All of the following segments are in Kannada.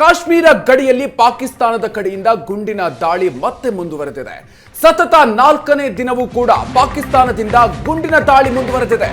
ಕಾಶ್ಮೀರ ಗಡಿಯಲ್ಲಿ ಪಾಕಿಸ್ತಾನದ ಕಡೆಯಿಂದ ಗುಂಡಿನ ದಾಳಿ ಮತ್ತೆ ಮುಂದುವರೆದಿದೆ. ಸತತ ನಾಲ್ಕನೇ ದಿನವೂ ಕೂಡ ಪಾಕಿಸ್ತಾನದಿಂದ ಗುಂಡಿನ ದಾಳಿ ಮುಂದುವರೆದಿದೆ.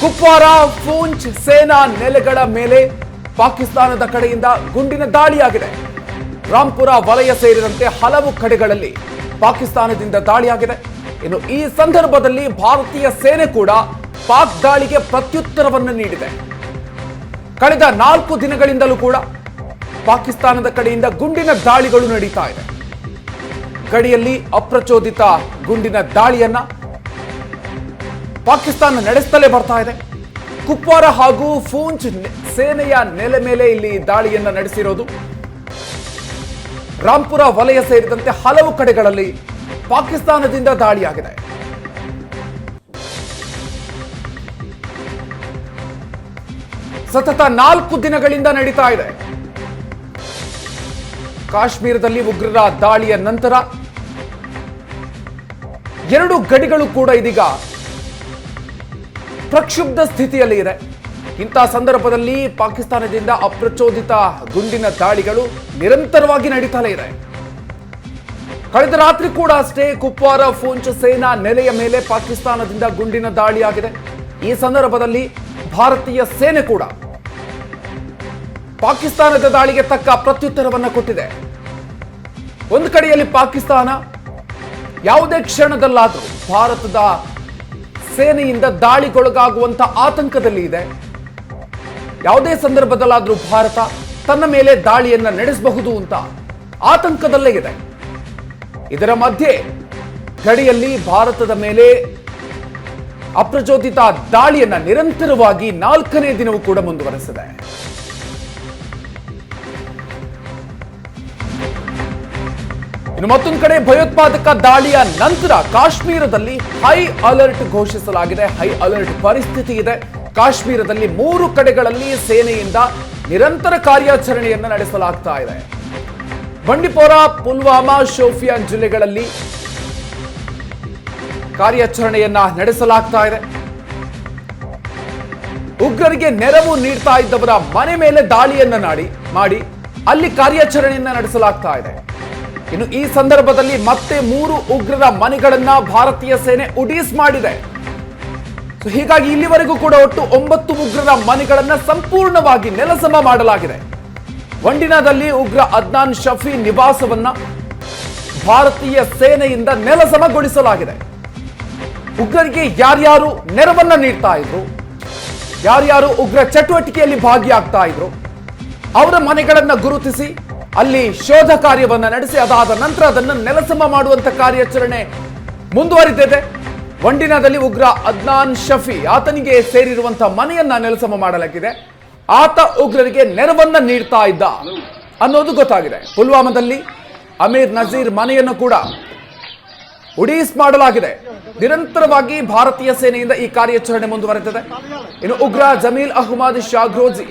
ಕುಪ್ವಾರ, ಪೂಂಚ್ ಸೇನಾ ನೆಲೆಗಳ ಮೇಲೆ ಪಾಕಿಸ್ತಾನದ ಕಡೆಯಿಂದ ಗುಂಡಿನ ದಾಳಿಯಾಗಿದೆ. ರಾಂಪುರ ವಲಯ ಸೇರಿದಂತೆ ಹಲವು ಕಡೆಗಳಲ್ಲಿ ಪಾಕಿಸ್ತಾನದಿಂದ ದಾಳಿಯಾಗಿದೆ. ಇನ್ನು ಈ ಸಂದರ್ಭದಲ್ಲಿ ಭಾರತೀಯ ಸೇನೆ ಕೂಡ ಪಾಕ್ ದಾಳಿಗೆ ಪ್ರತ್ಯುತ್ತರವನ್ನು ನೀಡಿದೆ. ಕಳೆದ ನಾಲ್ಕು ದಿನಗಳಿಂದಲೂ ಕೂಡ ಪಾಕಿಸ್ತಾನದ ಕಡೆಯಿಂದ ಗುಂಡಿನ ದಾಳಿಗಳು ನಡೀತಾ ಇದೆ. ಗಡಿಯಲ್ಲಿ ಅಪ್ರಚೋದಿತ ಗುಂಡಿನ ದಾಳಿಯನ್ನ ಪಾಕಿಸ್ತಾನ ನಡೆಸ್ತಲೇ ಬರ್ತಾ ಇದೆ. ಕುಪ್ವಾರ ಹಾಗೂ ಫೂಂಚ್ ಸೇನೆಯ ನೆಲೆ ಮೇಲೆ ಇಲ್ಲಿ ದಾಳಿಯನ್ನ ನಡೆಸಿರೋದು. ರಾಂಪುರ ವಲಯ ಸೇರಿದಂತೆ ಹಲವು ಕಡೆಗಳಲ್ಲಿ ಪಾಕಿಸ್ತಾನದಿಂದ ದಾಳಿಯಾಗಿದೆ. ಸತತ ನಾಲ್ಕು ದಿನಗಳಿಂದ ನಡೀತಾ ಇದೆ. ಕಾಶ್ಮೀರದಲ್ಲಿ ಉಗ್ರರ ದಾಳಿಯ ನಂತರ ಎರಡು ಗಡಿಗಳು ಕೂಡ ಇದೀಗ ಪ್ರಕ್ಷುಬ್ಧ ಸ್ಥಿತಿಯಲ್ಲಿ ಇದೆ. ಇಂಥ ಸಂದರ್ಭದಲ್ಲಿ ಪಾಕಿಸ್ತಾನದಿಂದ ಅಪ್ರಚೋದಿತ ಗುಂಡಿನ ದಾಳಿಗಳು ನಿರಂತರವಾಗಿ ನಡೀತಾನೆ ಇದೆ. ಕಳೆದ ರಾತ್ರಿ ಕೂಡ ಅಷ್ಟೇ ಕುಪ್ವಾರ ಫೂಂಚ್ ಸೇನಾ ನೆಲೆಯ ಮೇಲೆ ಪಾಕಿಸ್ತಾನದಿಂದ ಗುಂಡಿನ ದಾಳಿಯಾಗಿದೆ. ಈ ಸಂದರ್ಭದಲ್ಲಿ ಭಾರತೀಯ ಸೇನೆ ಕೂಡ ಪಾಕಿಸ್ತಾನದ ದಾಳಿಗೆ ತಕ್ಕ ಪ್ರತ್ಯುತ್ತರವನ್ನು ಕೊಟ್ಟಿದೆ. ಒಂದು ಕಡೆಯಲ್ಲಿ ಪಾಕಿಸ್ತಾನ, ಯಾವುದೇ ಕ್ಷಣದಲ್ಲಾದರೂ ಭಾರತದ ಸೇನೆಯಿಂದ ದಾಳಿಗೊಳಗಾಗುವಂತಹ ಆತಂಕದಲ್ಲಿ ಇದೆ. ಯಾವುದೇ ಸಂದರ್ಭದಲ್ಲಾದರೂ ಭಾರತ ತನ್ನ ಮೇಲೆ ದಾಳಿಯನ್ನ ನಡೆಸಬಹುದು ಅಂತ ಆತಂಕದಲ್ಲೇ ಇದೆ. ಇದರ ಮಧ್ಯೆ ಗಡಿಯಲ್ಲಿ ಭಾರತದ ಮೇಲೆ ಅಪ್ರಚೋದಿತ ದಾಳಿಯನ್ನ ನಿರಂತರವಾಗಿ ನಾಲ್ಕನೇ ದಿನವೂ ಕೂಡ ಮುಂದುವರೆಸಿದೆ. ಇನ್ನು ಮತ್ತೊಂದು ಕಡೆ ಭಯೋತ್ಪಾದಕ ದಾಳಿಯ ನಂತರ ಕಾಶ್ಮೀರದಲ್ಲಿ ಹೈ ಅಲರ್ಟ್ ಘೋಷಿಸಲಾಗಿದೆ. ಹೈ ಅಲರ್ಟ್ ಪರಿಸ್ಥಿತಿ ಇದೆ. ಕಾಶ್ಮೀರದಲ್ಲಿ ಮೂರು ಕಡೆಗಳಲ್ಲಿ ಸೇನೆಯಿಂದ ನಿರಂತರ ಕಾರ್ಯಾಚರಣೆಯನ್ನು ನಡೆಸಲಾಗ್ತಾ ಇದೆ. ಬಂಡಿಪೋರ, ಪುಲ್ವಾಮಾ ಶೋಫಿಯಾನ್ ಜಿಲ್ಲೆಗಳಲ್ಲಿ ಕಾರ್ಯಾಚರಣೆಯನ್ನ ನಡೆಸಲಾಗ್ತಾ ಇದೆ. ಉಗ್ರರಿಗೆ ನೆರವು ನೀಡ್ತಾ ಇದ್ದವರ ಮನೆ ಮೇಲೆ ದಾಳಿಯನ್ನ ಮಾಡಿ ಅಲ್ಲಿ ಕಾರ್ಯಾಚರಣೆಯನ್ನ ನಡೆಸಲಾಗ್ತಾ ಇದೆ. ಇನ್ನು ಈ ಸಂದರ್ಭದಲ್ಲಿ ಮತ್ತೆ ಮೂರು ಉಗ್ರರ ಮನೆಗಳನ್ನ ಭಾರತೀಯ ಸೇನೆ ಉಡೀಸ್ ಮಾಡಿದೆ. ಸೊ ಹೀಗಾಗಿ ಇಲ್ಲಿವರೆಗೂ ಕೂಡ ಒಟ್ಟು ಒಂಬತ್ತು ಉಗ್ರರ ಮನೆಗಳನ್ನ ಸಂಪೂರ್ಣವಾಗಿ ನೆಲಸಮ ಮಾಡಲಾಗಿದೆ. ವಂಡಿನಾದಲ್ಲಿ ಉಗ್ರ ಅದ್ನಾನ್ ಶಫಿ ನಿವಾಸವನ್ನ ಭಾರತೀಯ ಸೇನೆಯಿಂದ ನೆಲಸಮಗೊಳಿಸಲಾಗಿದೆ. ಉಗ್ರರಿಗೆ ಯಾರ್ಯಾರು ನೆರವನ್ನ ನೀಡ್ತಾ ಇದ್ರು, ಯಾರ್ಯಾರು ಉಗ್ರ ಚಟುವಟಿಕೆಯಲ್ಲಿ ಭಾಗಿಯಾಗ್ತಾ ಇದ್ರು, ಅವರ ಮನೆಗಳನ್ನ ಗುರುತಿಸಿ ಅಲ್ಲಿ ಶೋಧ ಕಾರ್ಯವನ್ನ ನಡೆಸಿ, ಅದಾದ ನಂತರ ಅದನ್ನು ನೆಲಸಮ ಮಾಡುವಂತ ಕಾರ್ಯಾಚರಣೆ ಮುಂದುವರಿದಿದೆ. ವಂಡಿನಾದಲ್ಲಿ ಉಗ್ರ ಅದ್ನಾನ್ ಶಫಿ ಆತನಿಗೆ ಸೇರಿರುವಂತಹ ಮನೆಯನ್ನ ನೆಲಸಮ ಮಾಡಲಾಗಿದೆ. ಆತ ಉಗ್ರರಿಗೆ ನೆರವನ್ನ ನೀಡ್ತಾ ಇದ್ದ ಅನ್ನೋದು ಗೊತ್ತಾಗಿದೆ. ಪುಲ್ವಾಮಾದಲ್ಲಿ ಅಮೀರ್ ನಜೀರ್ ಮನೆಯನ್ನು ಕೂಡ ಉಡೀಸ್ ಮಾಡಲಾಗಿದೆ. ನಿರಂತರವಾಗಿ ಭಾರತೀಯ ಸೇನೆಯಿಂದ ಈ ಕಾರ್ಯಾಚರಣೆ ಮುಂದುವರೆದಿದೆ. ಇನ್ನು ಉಗ್ರ ಜಮೀಲ್ ಅಹ್ಮದ್ ಶಾಗ್ರೋಜಿ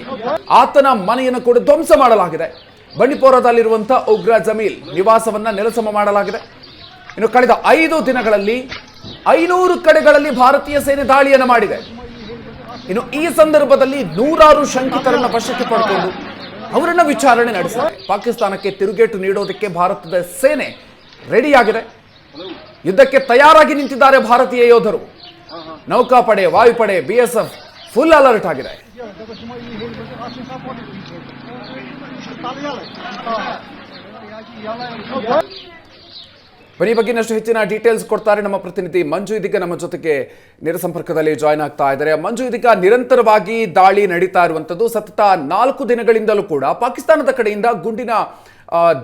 ಆತನ ಮನೆಯನ್ನು ಕೂಡ ಧ್ವಂಸ ಮಾಡಲಾಗಿದೆ. ಬಂಡಿಪೋರದಲ್ಲಿರುವಂತಹ ಉಗ್ರ ಜಮೀಲ್ ನಿವಾಸವನ್ನ ನೆಲಸಮ ಮಾಡಲಾಗಿದೆ. ಇನ್ನು ಕಳೆದ ಐದು ದಿನಗಳಲ್ಲಿ ಐನೂರು ಕಡೆಗಳಲ್ಲಿ ಭಾರತೀಯ ಸೇನೆ ದಾಳಿಯನ್ನು ಮಾಡಿದೆ. ಇನ್ನು ಈ ಸಂದರ್ಭದಲ್ಲಿ ನೂರಾರು ಶಂಕಿತರನ್ನ ವಶಕ್ಕೆ ಪಡ್ಕೊಂಡು ಅವರನ್ನ ವಿಚಾರಣೆ ನಡೆಸಿದೆ ಪಾಕಿಸ್ತಾನಕ್ಕೆ ತಿರುಗೇಟು ನೀಡೋದಕ್ಕೆ ಭಾರತದ ಸೇನೆ ರೆಡಿಯಾಗಿದೆ. ಯುದ್ಧಕ್ಕೆ ತಯಾರಾಗಿ ನಿಂತಿದ್ದಾರೆ ಭಾರತೀಯ ಯೋಧರು. ನೌಕಾಪಡೆ, ವಾಯುಪಡೆ ಬಿಎಸ್ಎಫ್ ಫುಲ್ ಅಲರ್ಟ್ ಆಗಿದೆ. ಬನ್ನಿ ಬಗ್ಗೆ ಇನ್ನಷ್ಟು ಹೆಚ್ಚಿನ ಡೀಟೇಲ್ಸ್ ಕೊಡ್ತಾರೆ ನಮ್ಮ ಪ್ರತಿನಿಧಿ ಮಂಜು ಇದೀಗ ನಮ್ಮ ಜೊತೆಗೆ ನೇರ ಸಂಪರ್ಕದಲ್ಲಿ ಜಾಯ್ನ್ ಆಗ್ತಾ ಇದ್ದಾರೆ. ಮಂಜು ಇದೀಗ ನಿರಂತರವಾಗಿ ದಾಳಿ ನಡೀತಾ ಇರುವಂತದ್ದು. ಸತತ ನಾಲ್ಕು ದಿನಗಳಿಂದಲೂ ಕೂಡ ಪಾಕಿಸ್ತಾನದ ಕಡೆಯಿಂದ ಗುಂಡಿನ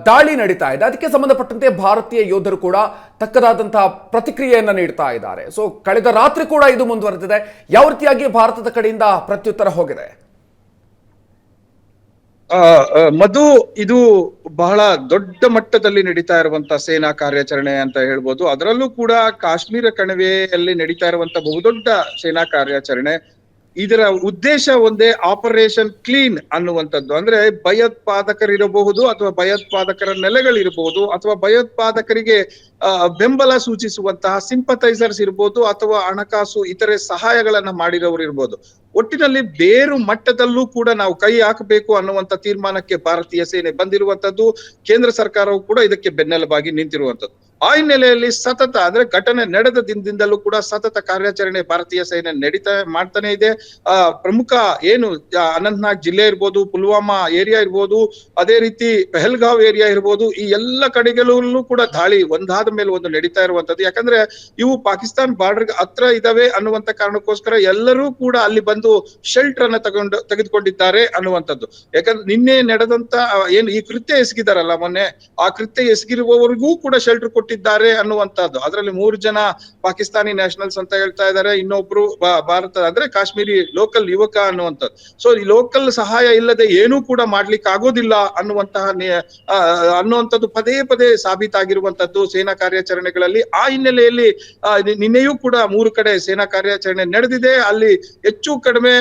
ದಾಳಿ ನಡೀತಾ ಇದೆ. ಅದಕ್ಕೆ ಸಂಬಂಧಪಟ್ಟಂತೆ ಭಾರತೀಯ ಯೋಧರು ಕೂಡ ತಕ್ಕದಾದಂತಹ ಪ್ರತಿಕ್ರಿಯೆಯನ್ನು ನೀಡ್ತಾ ಇದ್ದಾರೆ. ಸೊ ಕಳೆದ ರಾತ್ರಿ ಕೂಡ ಇದು ಮುಂದುವರೆದಿದೆ. ಯಾವ ರೀತಿಯಾಗಿ ಭಾರತದ ಕಡೆಯಿಂದ ಪ್ರತ್ಯುತ್ತರ ಹೋಗಿದೆ? ಮಧು ಇದು ಬಹಳ ದೊಡ್ಡ ಮಟ್ಟದಲ್ಲಿ ನಡೀತಾ ಇರುವಂತ ಸೇನಾ ಕಾರ್ಯಾಚರಣೆ ಅಂತ ಹೇಳ್ಬೋದು. ಅದರಲ್ಲೂ ಕೂಡ ಕಾಶ್ಮೀರ ಕಣಿವೆಯಲ್ಲಿ ನಡೀತಾ ಇರುವಂತ ಬಹುದೊಡ್ಡ ಸೇನಾ ಕಾರ್ಯಾಚರಣೆ. ಇದರ ಉದ್ದೇಶ ಒಂದೇ ಆಪರೇಷನ್ ಕ್ಲೀನ್ ಅನ್ನುವಂಥದ್ದು. ಅಂದ್ರೆ ಭಯೋತ್ಪಾದಕರಿರಬಹುದು ಅಥವಾ ಭಯೋತ್ಪಾದಕರ ನೆಲೆಗಳಿರಬಹುದು ಅಥವಾ ಭಯೋತ್ಪಾದಕರಿಗೆ ಬೆಂಬಲ ಸೂಚಿಸುವಂತಹ ಸಿಂಪಥೈಸರ್ಸ್ ಇರ್ಬೋದು ಅಥವಾ ಹಣಕಾಸು ಇತರೆ ಸಹಾಯಗಳನ್ನ ಮಾಡಿದವರು ಇರ್ಬೋದು. ಒಟ್ಟಿನಲ್ಲಿ ಬೇರು ಮಟ್ಟದಲ್ಲೂ ಕೂಡ ನಾವು ಕೈ ಹಾಕಬೇಕು ಅನ್ನುವಂತ ತೀರ್ಮಾನಕ್ಕೆ ಭಾರತೀಯ ಸೇನೆ ಬಂದಿರುವಂತದ್ದು ಕೇಂದ್ರ ಸರ್ಕಾರವು ಕೂಡ ಇದಕ್ಕೆ ಬೆನ್ನೆಲುಬಾಗಿ ನಿಂತಿರುವಂತದ್ದು ಆ ಹಿನ್ನೆಲೆಯಲ್ಲಿ ಸತತ, ಅಂದ್ರೆ ಘಟನೆ ನಡೆದ ದಿನದಿಂದಲೂ ಕೂಡ ಸತತ ಕಾರ್ಯಾಚರಣೆ ಭಾರತೀಯ ಸೇನೆ ನಡೀತಾ ಮಾಡ್ತಾನೆ ಇದೆ. ಆ, ಪ್ರಮುಖ ಏನು ಅನಂತನಾಗ್ ಜಿಲ್ಲೆ ಇರ್ಬೋದು, ಪುಲ್ವಾಮಾ ಏರಿಯಾ ಇರ್ಬೋದು, ಅದೇ ರೀತಿ ಪೆಹಲ್ಗಾವ್ ಏರಿಯಾ ಇರ್ಬೋದು, ಈ ಎಲ್ಲ ಕಡೆಗಳಲ್ಲೂ ಕೂಡ ದಾಳಿ ಒಂದಾದ ಮೇಲೆ ಒಂದು ನಡೀತಾ ಇರುವಂತದ್ದು ಯಾಕಂದ್ರೆ ಇವು ಪಾಕಿಸ್ತಾನ್ ಬಾರ್ಡರ್ ಹತ್ರ ಇದಾವೆ ಅನ್ನುವಂತ ಕಾರಣಕ್ಕೋಸ್ಕರ ಎಲ್ಲರೂ ಕೂಡ ಅಲ್ಲಿ ಬಂದು ಶೆಲ್ಟರ್ ಅನ್ನ ತಗೊಂಡು, ತೆಗೆದುಕೊಂಡಿದ್ದಾರೆ ಅನ್ನುವಂಥದ್ದು. ಯಾಕಂದ್ರೆ ನಿನ್ನೆ ನಡೆದಂತ ಏನು ಈ ಕೃತ್ಯ ಎಸಗಿದಾರಲ್ಲ ಮೊನ್ನೆ, ಆ ಕೃತ್ಯ ಎಸಗಿರುವವರಿಗೂ ಕೂಡ ಶೆಲ್ಟರ್ ಕೊಟ್ಟಿದ್ದಾರೆ ಅನ್ನುವಂತಹದ್ದು ಅದರಲ್ಲಿ ಮೂರು ಜನ ಪಾಕಿಸ್ತಾನಿ ನ್ಯಾಷನಲ್ಸ್ ಅಂತ ಹೇಳ್ತಾ ಇದ್ದಾರೆ ಇನ್ನೊಬ್ರು ಭಾರತ ಅಂದ್ರೆ ಕಾಶ್ಮೀರಿ ಲೋಕಲ್ ಯುವಕ ಅನ್ನುವಂಥದ್ದು. ಸೊ ಈ ಲೋಕಲ್ ಸಹಾಯ ಇಲ್ಲದೆ ಏನೂ ಕೂಡ ಮಾಡ್ಲಿಕ್ಕೆ ಆಗೋದಿಲ್ಲ ಅನ್ನುವಂತಹ ಅನ್ನುವಂಥದ್ದು ಪದೇ ಪದೇ ಸಾಬೀತಾಗಿರುವಂತದ್ದು ಸೇನಾ ಕಾರ್ಯಾಚರಣೆಗಳಲ್ಲಿ. ಆ ಹಿನ್ನೆಲೆಯಲ್ಲಿ ನಿನ್ನೆಯೂ ಕೂಡ ಮೂರು ಕಡೆ ಸೇನಾ ಕಾರ್ಯಾಚರಣೆ ನಡೆದಿದೆ. ಅಲ್ಲಿ ಹೆಚ್ಚು ಕಡಿಮೆ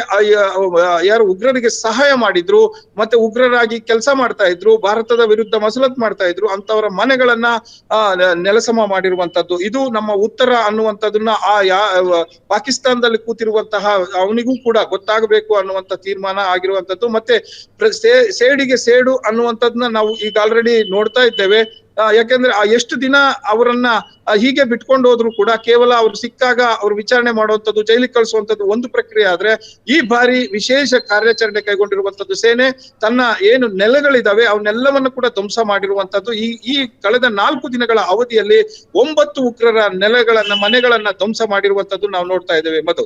ಯಾರು ಉಗ್ರರಿಗೆ ಸಹಾಯ ಮಾಡಿದ್ರು, ಮತ್ತೆ ಉಗ್ರರಾಗಿ ಕೆಲಸ ಮಾಡ್ತಾ ಇದ್ರು, ಭಾರತದ ವಿರುದ್ಧ ಮಸಲತ್ ಮಾಡ್ತಾ ಇದ್ರು ಅಂತವರ ಮನೆಗಳನ್ನ ನೆಲಸಮ ಮಾಡಿರುವಂತದ್ದು. ಇದು ನಮ್ಮ ಉತ್ತರ ಅನ್ನುವಂಥದ್ದನ್ನ ಆ ಯಾ ಪಾಕಿಸ್ತಾನದಲ್ಲಿ ಕೂತಿರುವಂತಹ ಅವನಿಗೂ ಕೂಡ ಗೊತ್ತಾಗಬೇಕು ಅನ್ನುವಂತ ತೀರ್ಮಾನ ಆಗಿರುವಂತದ್ದು ಮತ್ತೆ ಸೇಡಿಗೆ ಸೇಡು ಅನ್ನುವಂಥದ್ದನ್ನ ನಾವು ಈಗ ಆಲ್ರೆಡಿ ನೋಡ್ತಾ ಇದ್ದೇವೆ. ಯಾಕಂದ್ರೆ ಎಷ್ಟು ದಿನ ಅವರನ್ನ ಹೀಗೆ ಬಿಟ್ಕೊಂಡು ಹೋದ್ರು ಕೂಡ ಕೇವಲ ಅವ್ರು ಸಿಕ್ಕಾಗ ಅವ್ರು ವಿಚಾರಣೆ ಮಾಡುವಂತದ್ದು ಜೈಲಿಗೆ ಕಳಿಸುವಂತದ್ದು ಒಂದು ಪ್ರಕ್ರಿಯೆ ಆದ್ರೆ ಈ ಬಾರಿ ವಿಶೇಷ ಕಾರ್ಯಾಚರಣೆ ಕೈಗೊಂಡಿರುವಂತದ್ದು ಸೇನೆ ತನ್ನ ಏನು ನೆಲೆಗಳಿದಾವೆ ಅವನ್ನೆಲ್ಲವನ್ನು ಕೂಡ ಧ್ವಂಸ ಮಾಡಿರುವಂತದ್ದು ಈ ಈ ಕಳೆದ ನಾಲ್ಕು ದಿನಗಳ ಅವಧಿಯಲ್ಲಿ ಒಂಬತ್ತು ಉಗ್ರರ ನೆಲೆಗಳನ್ನ, ಮನೆಗಳನ್ನ ಧ್ವಂಸ ಮಾಡಿರುವಂತದ್ದು ನಾವು ನೋಡ್ತಾ ಇದ್ದೇವೆ. ಮಧು.